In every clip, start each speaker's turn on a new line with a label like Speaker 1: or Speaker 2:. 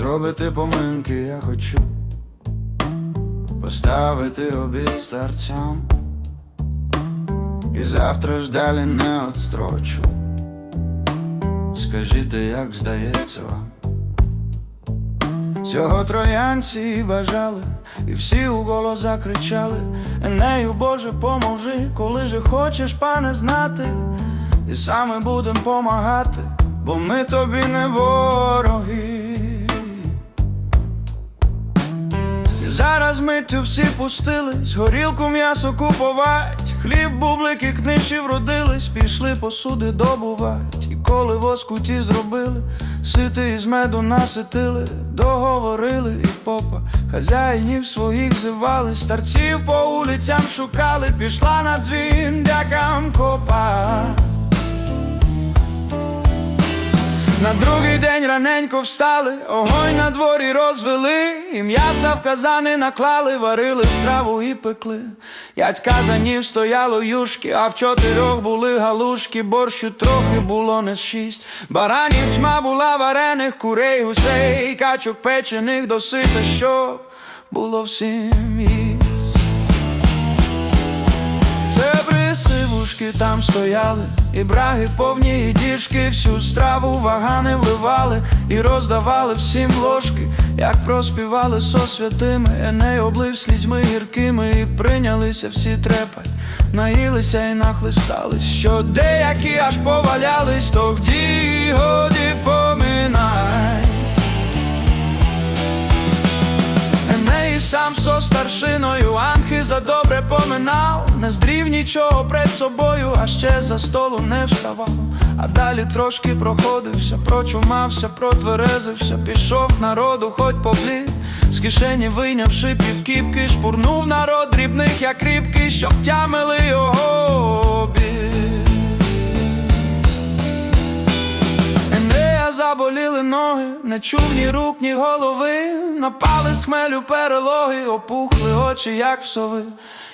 Speaker 1: робити поминки я хочу. Поставити обід старцям. І завтра ж далі не отстрочу. Скажіть, як здається вам? Цього троянці бажали, і всі у голос закричали. Енею, Боже, поможи, коли же хочеш, пане, знати, і саме будем помагати, бо ми тобі не вороги. Зараз миттю всі пустились, горілку м'ясо купувать, хліб, бублики, книжі вродились, пішли посуди добувать, і коли воску ті зробили, сити із меду наситили, договорили і попа, хазяїнів своїх зивали, старців по улицям шукали, пішла на дзвін, дякам копа. На другий день раненько встали, огонь на дворі розвели, і м'яса в казани наклали, варили страву і пекли. П'ять казанів стояло юшки, а в чотирьох були галушки, борщу трохи було не шість. Баранів тьма була варених, курей, гусей, качок печених досита, щоб було всім їсть. Цебри сивушки там стояли, і браги повні, і діжки, всю страву вагани вливали і роздавали всім ложки, як проспівали со святими, Еней облив слізьми гіркими, і прийнялися всі трепать, наїлися і нахлистались, що деякі аж повалялись, то гді годі поминай. Еней сам со старшиною Анхи за добре поминав, не здрів нічого пред собою, а ще за столу не вставав. А далі трошки проходився, прочумався, протверезився, пішов народу, хоть поблід, з кишені вийнявши півкіпки, шпурнув народ дрібних, як рібки, щоб тямили його обід. Енея заболіли ноги, не чув ні рук, ні голови, напали з хмелю перелоги, опухли очі, як в сови,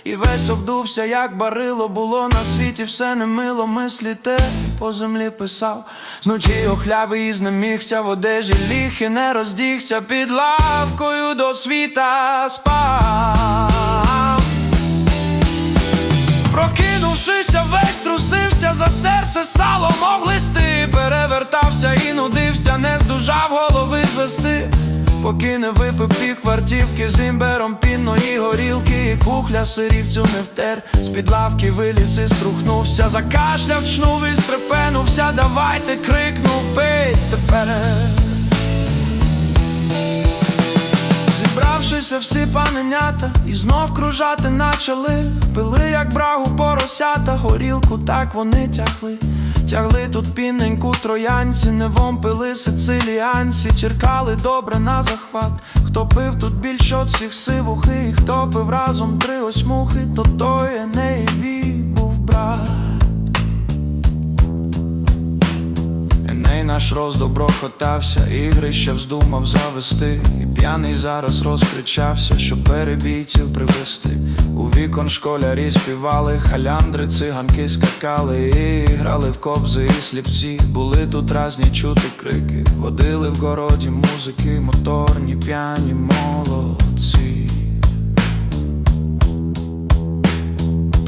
Speaker 1: і весь обдувся, як барило, було на світі все немило, мислі те по землі писав, зночі охлявий і знемігся, в одежі ліг і не роздігся, під лавкою до світа спав. Прокинувшися, весь трусився, за серце сало мов глисти Перевертався і нудився, не здужав голови звести Поки не випив пів квартівки з імбером пінної горілки І кухля сирівцю не втер. З-під лавки виліз і струхнувся. Закашляв, чнув і стрепенувся Давайте крикнув, пий тепер! Зібравшися всі паненята і знов кружати начали, пили, як брагу поросята, горілку так вони тягли. Тягли тут пінненьку троянці, невом пили сициліанці, черкали добре на захват. Хто пив тут більше от всіх сивухи, хто пив разом три осьмухи, то той Енеєві наш роздобро хотався, ігри ще вздумав завести, і п'яний зараз розкричався, щоб перебійців привести. У вікон школярі співали, халяндри, циганки скакали, і грали в кобзи і сліпці. Були тут разні чути крики, водили в городі музики, моторні, п'яні молодці.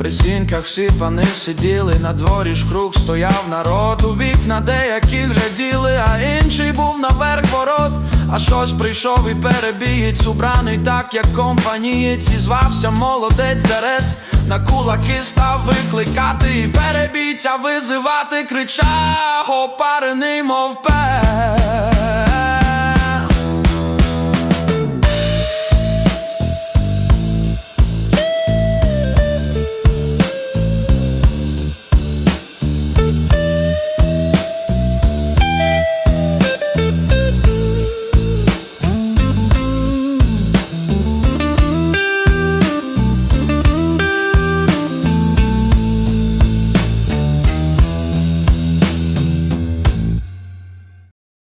Speaker 1: При сіньках всі пани сиділи, на дворі ж круг стояв народ, у вікна деякі гляділи, а інший був наверх ворот. А щось прийшов і перебієць, убраний так, як компанієць, і звався молодець Дерес. На кулаки став викликати і перебійця визивати, кричав, опарений, мов пес.